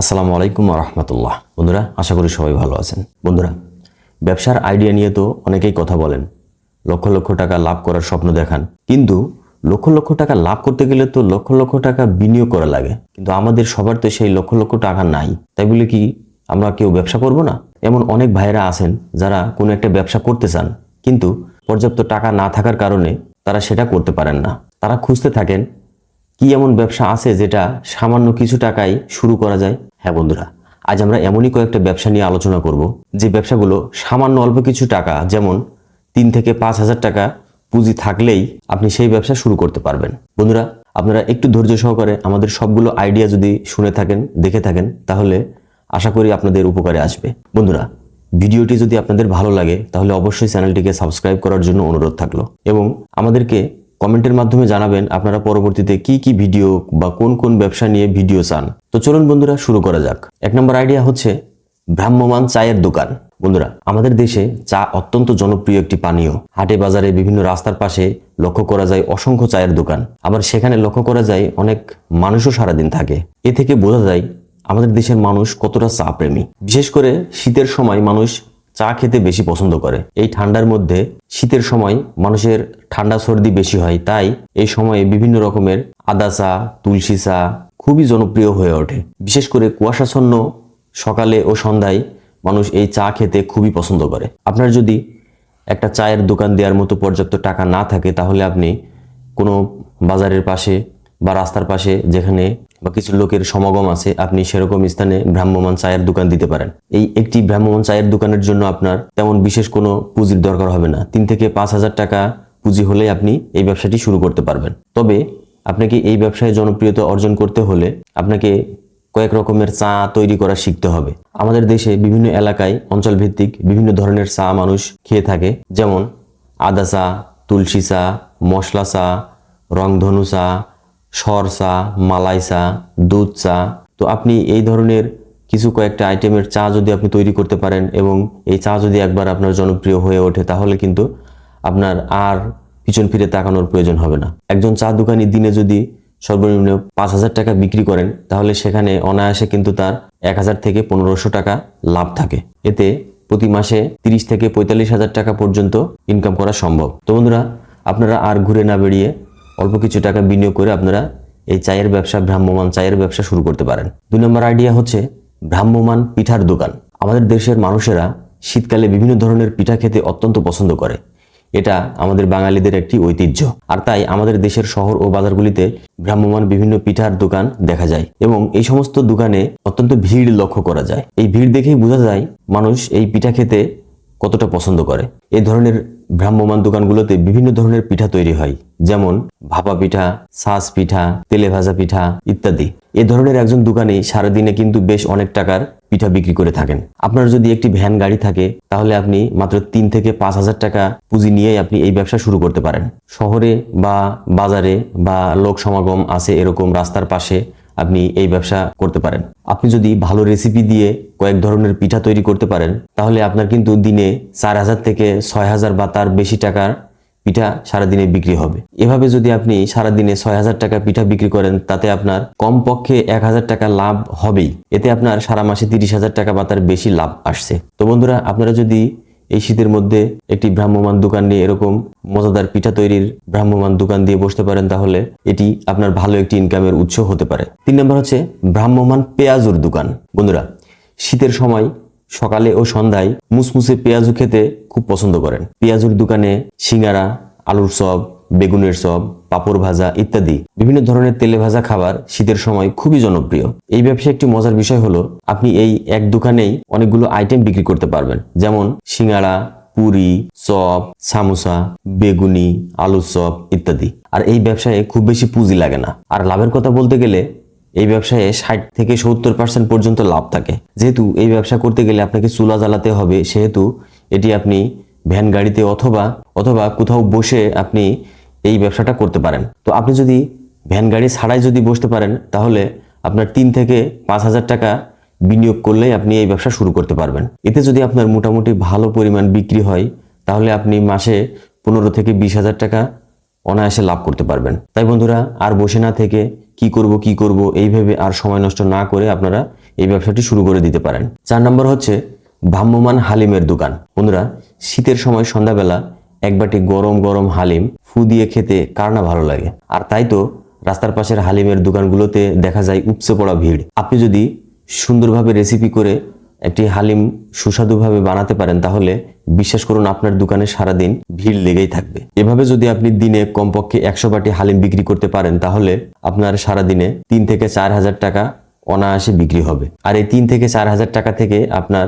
আসসালামু আলাইকুম রহমতুল্লাহ বন্ধুরা, আশা করি সবাই ভালো আছেন। বন্ধুরা, ব্যবসার আইডিয়া নিয়ে তো অনেকেই কথা বলেন। লক্ষ লক্ষ টাকা লাভ করার স্বপ্ন দেখান। কিন্তু লক্ষ লক্ষ টাকা লাভ করতে গেলে তো লক্ষ লক্ষ টাকা বিনিয়োগ করা লাগে। কিন্তু আমাদের সবার তো সেই লক্ষ লক্ষ টাকা নাই। তাই বলে কি আমরা কেউ ব্যবসা করব না? এমন অনেক ভাইয়েরা আছেন যারা কোনো একটা ব্যবসা করতে চান, কিন্তু পর্যাপ্ত টাকা না থাকার কারণে তারা সেটা করতে পারেন না। তারা খুঁজতে থাকেন কি এমন ব্যবসা আছে যেটা সামান্য কিছু টাকায় শুরু করা যায়? হ্যাঁ বন্ধুরা, আজ আমরা এমনই কয়েকটা ব্যবসা নিয়ে আলোচনা করব। যে ব্যবসাগুলো সামান্য অল্প কিছু টাকা, যেমন তিন থেকে পাঁচ হাজার টাকা পুঁজি থাকলেই আপনি সেই ব্যবসা শুরু করতে পারবেন। বন্ধুরা, আপনারা একটু ধৈর্য সহকারে আমাদের সবগুলো আইডিয়া যদি শুনে থাকেন, দেখে থাকেন, তাহলে আশা করি আপনাদের উপকারে আসবে। বন্ধুরা, ভিডিওটি যদি আপনাদের ভালো লাগে, তাহলে অবশ্যই চ্যানেলটিকে সাবস্ক্রাইব করার জন্য অনুরোধ থাকল এবং আমাদেরকে কমেন্টের মাধ্যমে জানাবেন আপনারা পরবর্তীতে কি কি ভিডিও বা কোন কোন ব্যবসা নিয়ে ভিডিও চান। তো চলুন বন্ধুরা, শুরু করা যাক। এক নম্বর আইডিয়া হচ্ছে ভ্রাম্যমান চায়ের দোকান। বন্ধুরা, আমাদের দেশে চা অত্যন্ত জনপ্রিয় একটি পানীয়। হাটে বাজারে বিভিন্ন রাস্তার পাশে লক্ষ্য করা যায় অসংখ্য চায়ের দোকান। আবার সেখানে লক্ষ্য করা যায় অনেক মানুষও সারাদিন থাকে। এ থেকে বোঝা যায়, আমাদের দেশের মানুষ কতটা চা প্রেমী। বিশেষ করে শীতের সময় মানুষ চা খেতে বেশি পছন্দ করে। এই ঠান্ডার মধ্যে শীতের সময় মানুষের ঠান্ডা সর্দি বেশি হয়, তাই এই সময়ে বিভিন্ন রকমের আদা চা, তুলসী চা খুবই জনপ্রিয় হয়ে ওঠে। বিশেষ করে কুয়াশাচ্ছন্ন সকালে ও সন্ধ্যায় মানুষ এই চা খেতে খুবই পছন্দ করে। আপনার যদি একটা চায়ের দোকান দেওয়ার মতো পর্যাপ্ত টাকা না থাকে, তাহলে আপনি কোনো বাজারের পাশে বা রাস্তার পাশে যেখানে বা কিছু লোকের সমাগম আছে, আপনি সেরকম স্থানে ভ্রাম্যমান চায়ের দোকান দিতে পারেন। এই একটি ভ্রাম্যমান চায়ের দোকানের জন্য আপনার তেমন বিশেষ কোনো পুঁজির দরকার হবে না। তিন থেকে পাঁচ হাজার টাকা পুঁজি হলেই আপনি এই ব্যবসাটি শুরু করতে পারবেন। তবে আপনাকে এই ব্যবসায় জনপ্রিয়তা অর্জন করতে হলে আপনাকে কয়েক রকমের চা তৈরি করা শিখতে হবে। আমাদের দেশে বিভিন্ন এলাকায় অঞ্চল ভিত্তিক বিভিন্ন ধরনের চা মানুষ খেয়ে থাকে। যেমন আদা চা, তুলসী চা, মশলা চা, রংধনু চা সর চা মালাই চা, দুধ চা। তো আপনি এই ধরনের কিছু কয়েকটা আইটেমের চা যদি আপনি তৈরি করতে পারেন এবং এই চা যদি একবার আপনার জনপ্রিয় হয়ে ওঠে, তাহলে কিন্তু আপনার আর পিছন ফিরে তাকানোর প্রয়োজন হবে না। একজন চা দোকানি দিনে যদি সর্বনিম্ন পাঁচ হাজার টাকা বিক্রি করেন, তাহলে সেখানে অনায়াসে কিন্তু তার এক হাজার থেকে পনেরোশো টাকা লাভ থাকে। এতে প্রতি মাসে তিরিশ থেকে পঁয়তাল্লিশ হাজার টাকা পর্যন্ত ইনকাম করা সম্ভব। তো বন্ধুরা, আপনারা আর ঘুরে না বেরিয়ে অল্প কিছু টাকা বিনিয়োগ করে আপনারা এই চায়ের ব্যবসা ভ্রাম্যমান চায়ের ব্যবসা শুরু করতে পারেন। দুই নম্বর আইডিয়া হচ্ছে ভ্রাম্যমান পিঠার দোকান। আমাদের দেশের মানুষেরা শীতকালে বিভিন্ন ধরনের পিঠা খেতে অত্যন্ত পছন্দ করে। এটা আমাদের বাঙালিদের একটি ঐতিহ্য। আর তাই আমাদের দেশের শহর ও বাজারগুলিতে ভ্রাম্যমান বিভিন্ন পিঠার দোকান দেখা যায় এবং এই সমস্ত দোকানে অত্যন্ত ভিড় লক্ষ্য করা যায়। এই ভিড় দেখেই বোঝা যায় মানুষ এই পিঠা খেতে কতটা পছন্দ করে। এই ধরনের ভ্রাম্যমান দোকানগুলোতে বিভিন্ন ধরনের পিঠা তৈরি হয়, যেমন ভাপা পিঠা সাজ পিঠা, তেলে ভাজা পিঠা ইত্যাদি। এ ধরনের একজন দোকানে সারাদিনে কিন্তু বেশ অনেক টাকার পিঠা বিক্রি করে থাকেন। আপনার যদি একটি ভ্যান গাড়ি থাকে, তাহলে আপনি মাত্র তিন থেকে পাঁচ হাজার টাকা পুঁজি নিয়েই আপনি এই ব্যবসা শুরু করতে পারেন। শহরে বা বাজারে বা লোক সমাগম আছে এরকম রাস্তার পাশে আপনি এই ব্যবসা করতে পারেন। আপনি যদি ভালো রেসিপি দিয়ে কয়েক ধরনের পিঠা তৈরি করতে পারেন, তাহলে আপনার কিন্তু দিনে চার হাজার থেকে ছয় হাজার বা তার বেশি টাকার পিঠা সারাদিনে বিক্রি হবে। এভাবে যদি আপনি সারাদিনে ছয় হাজার টাকা পিঠা বিক্রি করেন, তাতে আপনার কমপক্ষে এক হাজার টাকা লাভ হবেই। এতে আপনার সারা মাসে তিরিশ হাজার টাকা বা তার বেশি লাভ আসছে। তো বন্ধুরা, আপনারা যদি এই শীতের মধ্যে একটি ভ্রাম্যমান দোকান নিয়ে এরকম মজাদার পিঠা তৈরির ভ্রাম্যমান দোকান দিয়ে বসতে পারেন তাহলে এটি আপনার ভালো একটি ইনকামের উৎস হতে পারে। তিন নম্বর হচ্ছে ভ্রাম্যমান পেঁয়াজুর দোকান। বন্ধুরা, শীতের সময় সকালে ও সন্ধ্যায় মুসমুসে পেঁয়াজু খেতে খুব পছন্দ করেন। পেঁয়াজুর দোকানে সিঙ্গারা, আলুর চপ, বেগুনের চপ পাপড় ভাজা ইত্যাদি। বিভিন্ন ধরনের তেলে ভাজা খাবার শীতের সময় খুবই জনপ্রিয়। এই ব্যবসায় একটি মজার বিষয় হলো, আপনি এই এক দোকানেই অনেকগুলো আইটেম বিক্রি করতে পারবেন। যেমন সিঙ্গারা পুরি, চপ, সামোসা, বেগুনি আলুর চপ ইত্যাদি। আর এই ব্যবসায় খুব বেশি পুঁজি লাগে না। আর লাভের কথা বলতে গেলে, এই ব্যবসায় ষাট থেকে সত্তর পার্সেন্ট পর্যন্ত লাভ থাকে। যেহেতু এই ব্যবসা করতে গেলে আপনাকে চুলা জ্বালাতে হবে, সেহেতু এটি আপনি ভ্যান গাড়িতে অথবা অথবা কোথাও বসে আপনি এই ব্যবসাটা করতে পারেন। তো আপনি যদি ভ্যান গাড়ি ছাড়াই যদি বসতে পারেন, তাহলে আপনার তিন থেকে পাঁচ হাজার টাকা বিনিয়োগ করলেই আপনি এই ব্যবসা শুরু করতে পারবেন। এতে যদি আপনার মোটামুটি ভালো পরিমাণ বিক্রি হয়, তাহলে আপনি মাসে পনেরো থেকে বিশ হাজার টাকা অনায়াসে লাভ করতে পারবেন। তাই বন্ধুরা, আর বসে না থেকে কি করব কি করব, এই ভেবে আর সময় নষ্ট না করে আপনারা এই ব্যবসাটি শুরু করে দিতে পারেন। চার নম্বর হচ্ছে ভ্রাম্যমান হালিমের দোকান। বন্ধুরা, শীতের সময় সন্ধ্যাবেলা এক বাটি গরম গরম হালিম ফু দিয়ে খেতে কার না ভালো লাগে? আর তাই তো রাস্তার পাশের হালিমের দোকানগুলোতে দেখা যায় উপচে পড়া ভিড়। আপনি যদি সুন্দরভাবে রেসিপি করে একটি হালিম সুস্বাদুভাবে বানাতে পারেন, তাহলে বিশ্বাস করুন আপনার দোকানে সারাদিন ভিড় লেগেই থাকবে। এভাবে যদি আপনি দিনে কমপক্ষে একশো বাটি হালিম বিক্রি করতে পারেন, তাহলে আপনার সারাদিনে তিন থেকে চার হাজার টাকা অনায়াসে বিক্রি হবে। আর এই তিন থেকে চার হাজার টাকা থেকে আপনার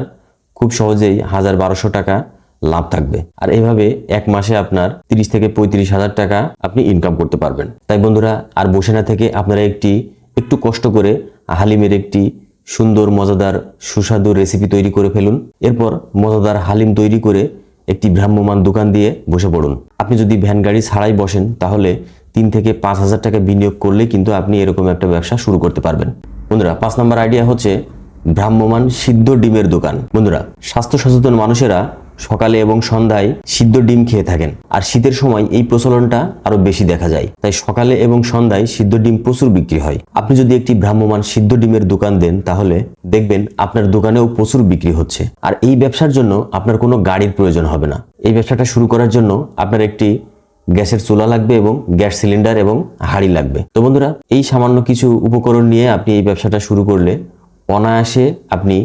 খুব সহজেই হাজার বারোশো টাকা লাভ থাকবে। আর এইভাবে এক মাসে আপনার তিরিশ থেকে পঁয়ত্রিশ হাজার টাকা আপনি ইনকাম করতে পারবেন। তাই বন্ধুরা, আর বসে না থেকে আপনারা একটি, একটু কষ্ট করে হালিমের একটি সুন্দর, মজাদার, সুস্বাদু রেসিপি তৈরি করে ফেলুন। এরপর মজাদার হালিম তৈরি করে একটি ভ্রাম্যমান দোকান দিয়ে বসে পড়ুন। আপনি যদি ভ্যান গাড়ি ছাড়াই বসেন, তাহলে তিন থেকে পাঁচ হাজার টাকা বিনিয়োগ করলে কিন্তু আপনি এরকম একটা ব্যবসা শুরু করতে পারবেন। বন্ধুরা, পাঁচ নম্বর আইডিয়া হচ্ছে ভ্রাম্যমান সিদ্ধ ডিমের দোকান। বন্ধুরা, স্বাস্থ্য সচেতন মানুষেরা সকালে এবং সন্ধ্যায় সিদ্ধ ডিম খেয়ে থাকেন। আর শীতের সময় এই প্রচলনটা আরও বেশি দেখা যায়। তাই সকালে এবং সন্ধ্যায় সিদ্ধ ডিম প্রচুর বিক্রি হয়। আপনি যদি একটি ভ্রাম্যমান সিদ্ধ ডিমের দোকান দেন, তাহলে দেখবেন আপনার দোকানেও প্রচুর বিক্রি হচ্ছে। আর এই ব্যবসার জন্য আপনার কোনো গাড়ির প্রয়োজন হবে না। এই ব্যবসাটা শুরু করার জন্য আপনার একটি গ্যাসের চুলা লাগবে এবং গ্যাস সিলিন্ডার এবং হাঁড়ি লাগবে। তো বন্ধুরা, এই সামান্য কিছু উপকরণ নিয়ে আপনি এই ব্যবসাটা শুরু করলে অনায়াসে আপনি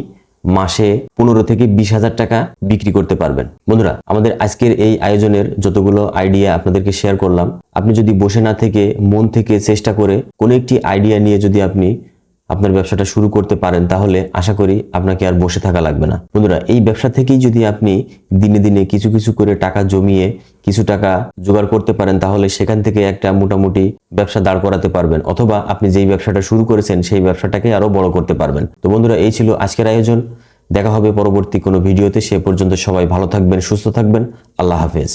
মাসে পনেরো থেকে বিশ হাজার টাকা বিক্রি করতে পারবেন। বন্ধুরা, আমাদের আজকের এই আয়োজনের যতগুলো আইডিয়া আপনাদেরকে শেয়ার করলাম, আপনি যদি বসে না থেকে মন থেকে চেষ্টা করে কোনো একটি আইডিয়া নিয়ে যদি আপনি আপনার ব্যবসাটা শুরু করতে পারেন, তাহলে আশা করি আপনাকে আর বসে থাকা লাগবে না। বন্ধুরা, এই ব্যবসা থেকেই যদি আপনি দিনে দিনে কিছু কিছু করে টাকা জমিয়ে কিছু টাকা জোগাড় করতে পারেন, তাহলে সেখান থেকে একটা মোটামুটি ব্যবসা দাঁড় করাতে পারবেন। অথবা আপনি যেই ব্যবসাটা শুরু করেছেন, সেই ব্যবসাটাকে আরও বড় করতে পারবেন। তো বন্ধুরা, এই ছিল আজকের আয়োজন। দেখা হবে পরবর্তী কোনো ভিডিওতে। সে পর্যন্ত সবাই ভালো থাকবেন, সুস্থ থাকবেন। আল্লাহ হাফেজ।